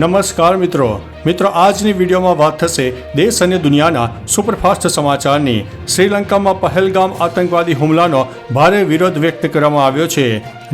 નમસ્કાર મિત્રો. મિત્રો, આજની વિડીયોમાં વાત થશે દેશ અને દુનિયાના સુપરફાસ્ટ સમાચારની. શ્રીલંકામાં પહેલગામ આતંકવાદી હુમલાનો ભારે વિરોધ વ્યક્ત કરવામાં આવ્યો છે.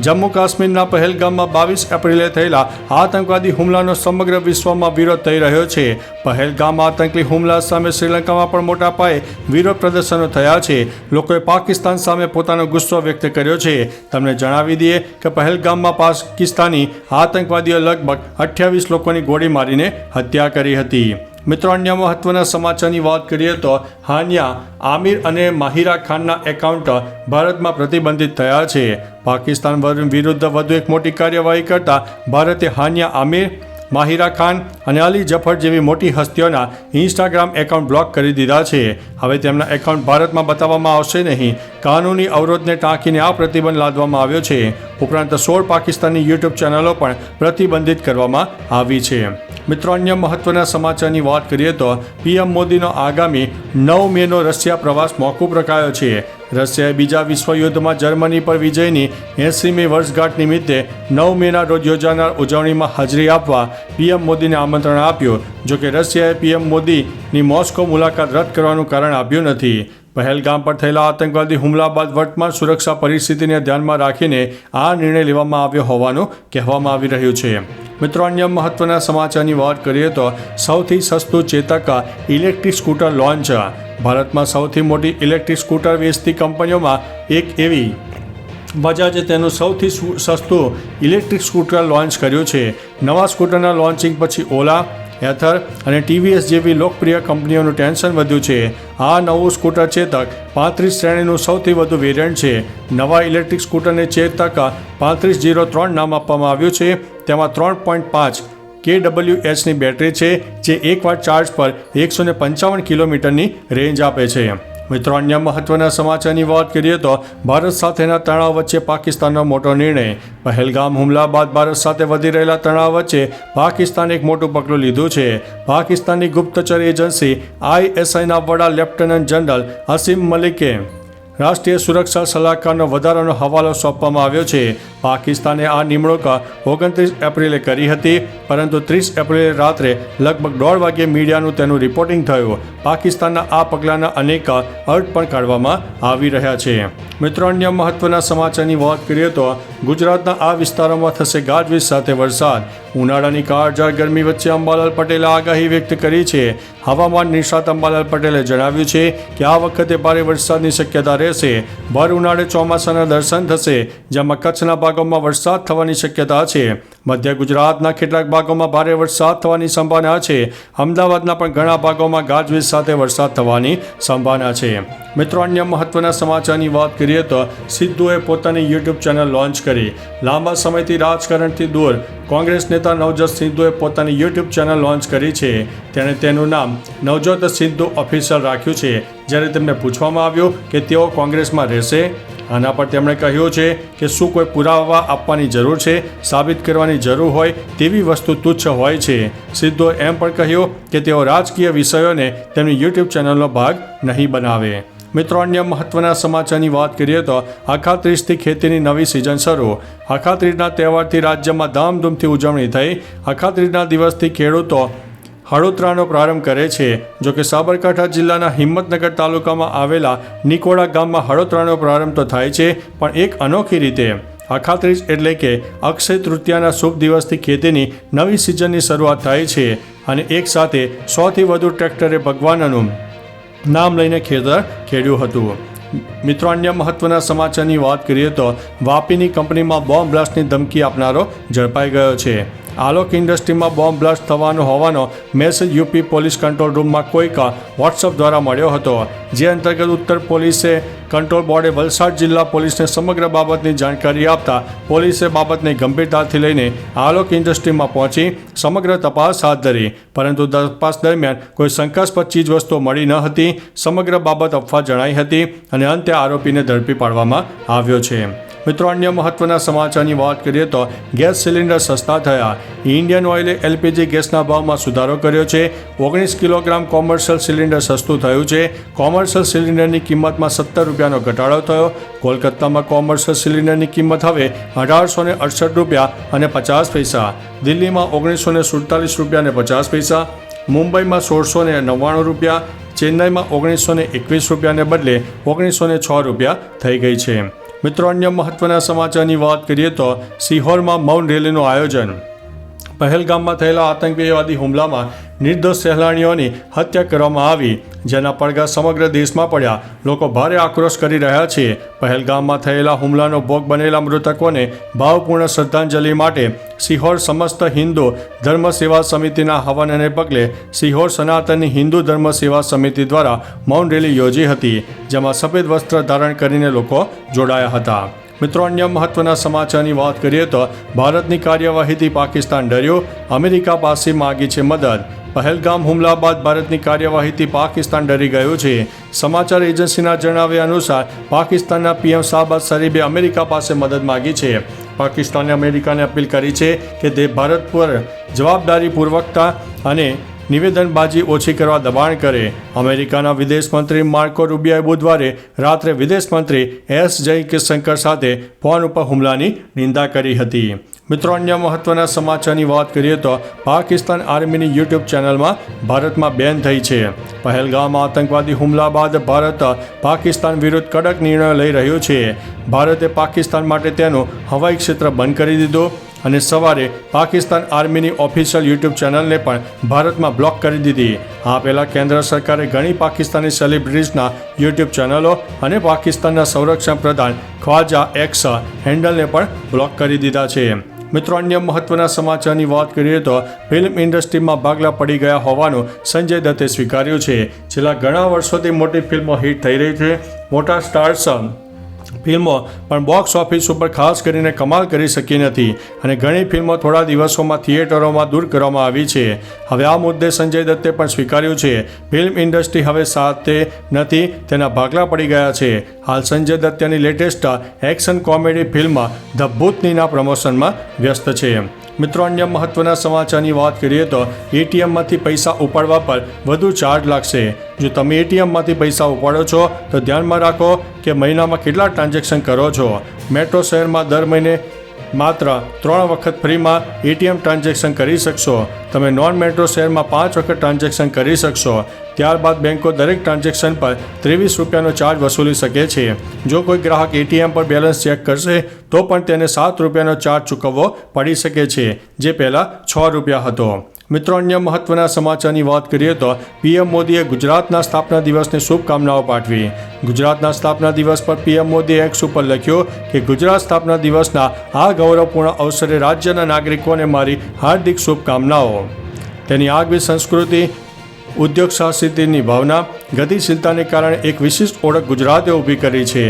જમ્મુ કાશ્મીરના પહેલગામમાં બાવીસ એપ્રિલે થયેલા આતંકવાદી હુમલાનો સમગ્ર વિશ્વમાં વિરોધ થઈ રહ્યો છે. પહેલગામ આતંકી હુમલા સામે શ્રીલંકામાં પણ મોટા પાયે વિરોધ પ્રદર્શનો થયા છે. લોકોએ પાકિસ્તાન સામે પોતાનો ગુસ્સો વ્યક્ત કર્યો છે. તમને જણાવી દઈએ કે પહેલગામમાં પાકિસ્તાની આતંકવાદીઓ લગભગ અઠ્યાવીસ લોકોની ગોળી મારીને હત્યા કરી હતી. મિત્રો, અન્ય મહત્વના સમાચારની વાત કરીએ તો હાનિયા, આમિર અને માહિરા ખાનના એકાઉન્ટ ભારતમાં પ્રતિબંધિત થયા છે. પાકિસ્તાન વિરુદ્ધ વધુ એક મોટી કાર્યવાહી કરતા ભારતે હાનિયા, આમિર, માહિરા ખાન અને અલી જફર જેવી મોટી હસ્તીઓના ઇન્સ્ટાગ્રામ એકાઉન્ટ બ્લોક કરી દીધા છે. હવે તેમના એકાઉન્ટ ભારતમાં બતાવવામાં આવશે નહીં. કાનૂની અવરોધને ટાંકીને આ પ્રતિબંધ લાદવામાં આવ્યો છે. ઉપરાંત સોળ પાકિસ્તાની યુટ્યુબ ચેનલો પણ પ્રતિબંધિત કરવામાં આવી છે. મિત્રો, અન્ય મહત્વના સમાચારની વાત કરીએ તો પીએમ મોદીનો આગામી નવ મેનો રશિયા પ્રવાસ મોકૂફ રખાયો છે. રશિયાએ બીજા વિશ્વયુદ્ધમાં જર્મની પર વિજયની એંસીમી વર્ષગાંઠ નિમિત્તે નવ મેના રોજ યોજાનાર ઉજવણીમાં હાજરી આપવા પીએમ મોદીને આમંત્રણ આપ્યું, જોકે રશિયાએ પીએમ મોદીની મોસ્કો મુલાકાત રદ કરવાનું કારણ આપ્યું નથી. પહેલગામ પર થયેલા આતંકવાદી હુમલા બાદ વર્તમાન સુરક્ષા પરિસ્થિતિને ધ્યાનમાં રાખીને આ નિર્ણય લેવામાં આવ્યો હોવાનું કહેવામાં આવી રહ્યું છે. મિત્રો, અન્ય મહત્વના સમાચારની વાત કરીએ તો સૌથી સસ્તું ચેતક ઇલેક્ટ્રિક સ્કૂટર લોન્ચ. ભારતમાં સૌથી મોટી ઇલેક્ટ્રિક સ્કૂટર વેચતી કંપનીઓમાં એક એવી બજાજે તેનું સૌથી સસ્તું ઇલેક્ટ્રિક સ્કૂટર લોન્ચ કર્યું છે. નવા સ્કૂટરના લોન્ચિંગ પછી ઓલા એથર અને ટીવીએસ જેવી લોકપ્રિય કંપનીઓનું ટેન્શન વધ્યું છે. આ નવું સ્કૂટર ચેતક પાંત્રીસ શ્રેણીનું સૌથી વધુ વેરિયન્ટ છે. નવા ઇલેક્ટ્રિક સ્કૂટરને ચેતક પાંત્રીસ જીરો ત્રણ નામ આપવામાં આવ્યું છે. તેમાં ત્રણ પોઈન્ટ પાંચ કે ડબલ્યુ એચની બેટરી છે, જે એકવાર ચાર્જ પર એકસો પંચાવન કિલોમીટરની રેન્જ આપે છે. મિત્રો, અન્ય મહત્વના સમાચારની વાત કરીએ તો ભારત સાથેના તણાવ વચ્ચે પાકિસ્તાનનો મોટો નિર્ણય. પહેલગામ હુમલા બાદ ભારત સાથે વધી રહેલા તણાવ વચ્ચે પાકિસ્તાને એક મોટું પગલું લીધું છે. પાકિસ્તાનની ગુપ્તચર એજન્સી આઈએસઆઈના વડા લેફ્ટનન્ટ જનરલ અસીમ મલિકે રાષ્ટ્રીય સુરક્ષા સલાહકારનો વધારાનો હવાલો સોંપવામાં આવ્યો છે. પાકિસ્તાને આ નિમણૂક ઓગણત્રીસ એપ્રિલે કરી હતી, પરંતુ ત્રીસ એપ્રિલે રાત્રે લગભગ દોઢ વાગ્યે મીડિયાનું તેનું રિપોર્ટિંગ થયું. પાકિસ્તાનના આ પગલાંના અનેક અર્થ પણ કાઢવામાં આવી રહ્યા છે. મિત્રો, અન્ય મહત્વના સમાચારની વાત કરીએ તો ગુજરાતના આ વિસ્તારોમાં થશે ગાજવીજ સાથે વરસાદ. ઉનાળાની કાળઝાળ ગરમી વચ્ચે અંબાલાલ પટેલે આગાહી વ્યક્ત કરી છે. હવામાન નિષ્ણાત અંબાલાલ પટેલે જણાવ્યું છે કે આ વખતે ભારે વરસાદની શક્યતા રહેશે. ભર ઉનાળે ચોમાસાના દર્શન થશે, જેમાં કચ્છના ભાગોમાં વરસાદ થવાની શક્યતા છે. મધ્ય ગુજરાતના કેટલાક ભાગોમાં ભારે વરસાદ થવાની સંભાવના છે. અમદાવાદના પણ ઘણા ભાગોમાં ગાજવીજ સાથે વરસાદ થવાની સંભાવના છે. મિત્રો, અન્ય મહત્વના સમાચારની વાત કરીએ તો સિદ્ધુએ પોતાની યુટ્યુબ ચેનલ લોન્ચ કરી. લાંબા સમયથી રાજકારણથી દૂર કોંગ્રેસ નેતા નવજોત સિંધુએ પોતાની યુટ્યુબ ચેનલ લોન્ચ કરી છે. તેણે તેનું નામ નવજોત સિદ્ધુ ઓફિશિયલ રાખ્યું છે. જ્યારે તેમને પૂછવામાં આવ્યું કે તેઓ કોંગ્રેસમાં રહેશે, આના પર તેમણે કહ્યું છે કે શું કોઈ પુરાવા આપવાની જરૂર છે, સાબિત કરવાની જરૂર હોય તેવી વસ્તુ તુચ્છ હોય છે. સિદ્ધુએ એમ પણ કહ્યું કે તેઓ રાજકીય વિષયોને તેમની યુટ્યુબ ચેનલનો ભાગ નહીં બનાવે. મિત્રો, અન્ય મહત્વના સમાચારની વાત કરીએ તો અખાત્રીજથી ખેતીની નવી સિઝન શરૂ. અખાત્રીજના તહેવારથી રાજ્યમાં ધામધૂમથી ઉજવણી થઈ. અખાત્રીજના દિવસથી ખેડૂતો હળોતરાનો પ્રારંભ કરે છે. જો કે સાબરકાંઠા જિલ્લાના હિંમતનગર તાલુકામાં આવેલા નિકોડા ગામમાં હળોતરાનો પ્રારંભ તો થાય છે, પણ એક અનોખી રીતે. અખાત્રીજ એટલે કે અક્ષય તૃતીયાના શુભ દિવસથી ખેતીની નવી સિઝનની શરૂઆત થાય છે અને એક સાથે સોથી વધુ ટ્રેક્ટરે ભગવાનનું નામ લઈને ખેતર ખેડ્યું હતું. મિત્રો, અન્ય મહત્વના સમાચારની વાત કરીએ તો વાપીની કંપનીમાં બોમ્બ બ્લાસ્ટની ધમકી આપનારો ઝડપાઈ ગયો છે. આલોક ઇન્ડસ્ટ્રીમાં બોમ્બ બ્લાસ્ટ થવાનો હોવાનો મેસેજ યુપી પોલીસ કંટ્રોલ રૂમમાં કોઈક વોટ્સઅપ દ્વારા મળ્યો હતો. જે અંતર્ગત ઉત્તર પોલીસે કંટ્રોલ બોર્ડે વલસાડ જિલ્લા પોલીસને સમગ્ર બાબતની જાણકારી આપતા પોલીસે બાબતને ગંભીરતાથી લઈને આલોક ઇન્ડસ્ટ્રીમાં પહોંચી સમગ્ર તપાસ હાથ ધરી. પરંતુ તપાસ દરમિયાન કોઈ શંકાસ્પદ ચીજવસ્તુઓ મળી ન હતી. સમગ્ર બાબત અફવા જણાઈ હતી અને અંતે આરોપીને ઝડપી પાડવામાં આવ્યો છે. મિત્રો, અન્ય મહત્વના સમાચારની વાત કરીએ તો ગેસ સિલિન્ડર સસ્તા થયા. ઇન્ડિયન ઓઇલે એલપીજી ગેસના ભાવમાં સુધારો કર્યો છે. ઓગણીસ કિલોગ્રામ કોમર્શિયલ સિલિન્ડર સસ્તું થયું છે. કોમર્શિયલ સિલિન્ડરની કિંમતમાં સત્તર રૂપિયાનો ઘટાડો થયો. કોલકાતામાં કોમર્શિયલ સિલિન્ડરની કિંમત હવે અઢારસો ને અડસઠ રૂપિયા અને પચાસ પૈસા. દિલ્હીમાં ઓગણીસો ને સુડતાલીસ રૂપિયા અને પચાસ પૈસા. મુંબઈમાં સોળસો ને નવ્વાણું રૂપિયા. ચેન્નાઈમાં ઓગણીસો ને એકવીસ રૂપિયાને બદલે ઓગણીસો ને છ રૂપિયા થઈ ગઈ છે. મિત્રો, અન્ય મહત્વના સમાચારની વાત કરીએ તો સિહોરમાં મૌન રેલીનું આયોજન. પહેલગામમાં થયેલા આતંકવાદી હુમલામાં નિર્દોષ સહેલાણીઓની હત્યા કરવામાં આવી, જેના પડઘા સમગ્ર દેશમાં પડ્યા. લોકો ભારે આક્રોશ કરી રહ્યા છે. પહેલગામમાં થયેલા હુમલાનો ભોગ બનેલા મૃતકોને ભાવપૂર્ણ શ્રદ્ધાંજલિ માટે સિહોર સમસ્ત હિન્દુ ધર્મ સેવા સમિતિના હવનને પગલે સિહોર સનાતની હિન્દુ ધર્મ સેવા સમિતિ દ્વારા મૌન રેલી યોજી હતી, જેમાં સફેદ વસ્ત્ર ધારણ કરીને લોકો જોડાયા હતા. મિત્રો, અન્ય મહત્વના સમાચારની વાત કરીએ તો ભારતની કાર્યવાહીથી પાકિસ્તાન ડર્યું. અમેરિકા પાસે માગી છે મદદ. પહેલગામ હુમલા બાદ ભારતની કાર્યવાહીથી પાકિસ્તાન ડરી ગયું છે. સમાચાર એજન્સીના જણાવ્યા અનુસાર, પાકિસ્તાનના પીએમ શાહબાદ શરીફે અમેરિકા પાસે મદદ માગી છે. પાકિસ્તાને અમેરિકાને અપીલ કરી છે કે તે ભારત પર જવાબદારીપૂર્વકતા અને નિવેદનબાજી ઓછી કરવા દબાણ કરે. અમેરિકાના વિદેશ મંત્રી માર્કો રૂબિયાએ બુધવારે રાત્રે વિદેશ મંત્રી એસ જયકિશંકર સાથે ફોન ઉપર હુમલાની નિંદા કરી હતી. મિત્રો, અન્ય મહત્વના સમાચારની વાત કરીએ તો પાકિસ્તાન આર્મીની યુટ્યુબ ચેનલમાં ભારતમાં બેન થઈ છે. પહેલગામમાં આતંકવાદી હુમલા બાદ ભારત પાકિસ્તાન વિરુદ્ધ કડક નિર્ણય લઈ રહ્યો છે. ભારતે પાકિસ્તાન માટે તેનું હવાઈ ક્ષેત્ર બંધ કરી દીધું. અને સવારે પાકિસ્તાન આર્મીની ઓફિશિયલ યુટ્યુબ ચેનલને પણ ભારતમાં બ્લોક કરી દીધી. આ પહેલાં કેન્દ્ર સરકારે ઘણી પાકિસ્તાની સેલિબ્રિટીઝના યુટ્યુબ ચેનલો અને પાકિસ્તાનના સંરક્ષણ પ્રધાન ખ્વાજા એક્સ હેન્ડલને પણ બ્લોક કરી દીધા છે. મિત્રો, અન્ય મહત્વના સમાચારની વાત કરીએ તો ફિલ્મ ઇન્ડસ્ટ્રીમાં ભાગલા પડી ગયા હોવાનું સંજય દત્તે સ્વીકાર્યું છે. છેલ્લા ઘણા વર્ષોથી મોટી ફિલ્મો હિટ થઈ રહી છે. મોટા સ્ટાર્સ ફિલ્મો, પણ બોક્સ ઓફિસ ઉપર ખાસ કરીને કમાલ કરી શકી નથી અને ઘણી ફિલ્મો થોડા દિવસોમાં થિયેટરોમાં દૂર કરવામાં આવી છે. હવે આ મુદ્દે સંજય દત્તે પણ સ્વીકાર્યું છે. ફિલ્મ ઇન્ડસ્ટ્રી હવે સાથે નથી, તેના ભાગલા પડી ગયા છે. હાલ Sanjay દત્તની latest action comedy film the ભૂતનીના પ્રમોશનમાં વ્યસ્ત છે. મિત્રો, અન્ય મહત્વના સમાચારની વાત કરીએ તો એટીએમમાંથી પૈસા ઉપાડવા પર વધુ ચાર્જ લાગશે. જો તમે એટીએમમાંથી પૈસા ઉપાડો છો, તો ધ્યાનમાં રાખો કે મહિનામાં કેટલા ટ્રાન્ઝેક્શન કરો છો. મેટ્રો શહેરમાં દર મહિને માત્ર ત્રણ વખત ફ્રીમાં એટીએમ ટ્રાન્ઝેક્શન કરી શકશો. તમે નોન મેટ્રો શહેરમાં પાંચ વખત ટ્રાન્ઝેક્શન કરી શકશો. ત્યારબાદ બેંકો દરેક ટ્રાન્ઝેક્શન પર ત્રેવીસ રૂપિયાનો ચાર્જ વસૂલી શકે છે. જો કોઈ ગ્રાહક એટીએમ પર બેલેન્સ ચેક કરશે, તો પણ તેને સાત રૂપિયાનો ચાર્જ ચૂકવવો પડી શકે છે, જે પહેલાં છ રૂપિયા હતો. મિત્રો, અન્ય મહત્વના સમાચારની વાત કરીએ તો પીએમ મોદીએ ગુજરાતના સ્થાપના દિવસની શુભકામનાઓ પાઠવી. ગુજરાતના સ્થાપના દિવસ પર પીએમ મોદીએ એક્સ ઉપર લખ્યું કે ગુજરાત સ્થાપના દિવસના આ ગૌરવપૂર્ણ અવસરે રાજ્યના નાગરિકોને મારી હાર્દિક શુભકામનાઓ. તેની આગવી સંસ્કૃતિ ઉદ્યોગ સાહસિકતાની ભાવના ગતિશીલતાને કારણે એક વિશિષ્ટ ઓળખ ગુજરાતે ઊભી કરી છે.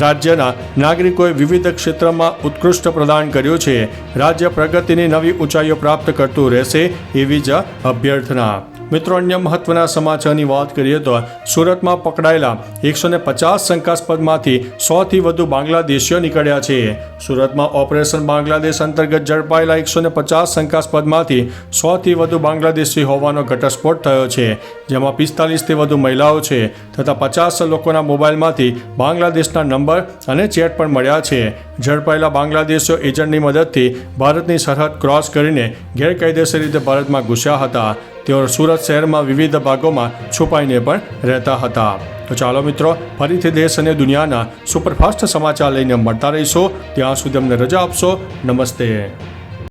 રાજ્યના નાગરિકોએ વિવિધ ક્ષેત્રમાં ઉત્કૃષ્ટ પ્રદાન કર્યું છે. રાજ્ય પ્રગતિની નવી ઊંચાઈઓ પ્રાપ્ત કરતું રહેશે એવી જ અભ્યર્થના. મિત્રો, અન્ય મહત્વના સમાચારની વાત કરીએ તો સુરતમાં પકડાયેલા એકસો ને પચાસ શંકાસ્પદમાંથી સોથી વધુ બાંગ્લાદેશીઓ નીકળ્યા છે. સુરતમાં ઓપરેશન બાંગ્લાદેશ અંતર્ગત ઝડપાયેલા એકસો ને પચાસ શંકાસ્પદમાંથી સોથી વધુ બાંગ્લાદેશી હોવાનો ઘટસ્ફોટ થયો છે, જેમાં પિસ્તાલીસથી મહિલાઓ છે તથા પચાસ લોકોના મોબાઈલમાંથી બાંગ્લાદેશના નંબર અને ચેટ પણ મળ્યા છે. ઝડપાયેલા બાંગ્લાદેશીઓ એજન્ટની મદદથી ભારતની સરહદ ક્રોસ કરીને ગેરકાયદેસર રીતે ભારતમાં ઘૂસ્યા હતા. તેઓ સુરત શહેરમાં વિવિધ ભાગોમાં છુપાઈને પણ રહેતા હતા. તો ચાલો મિત્રો, ફરીથી દેશ અને દુનિયાના સુપરફાસ્ટ સમાચાર લઈને મળતા રહીશો. ત્યાં સુધી અમને રજા આપશો. નમસ્તે.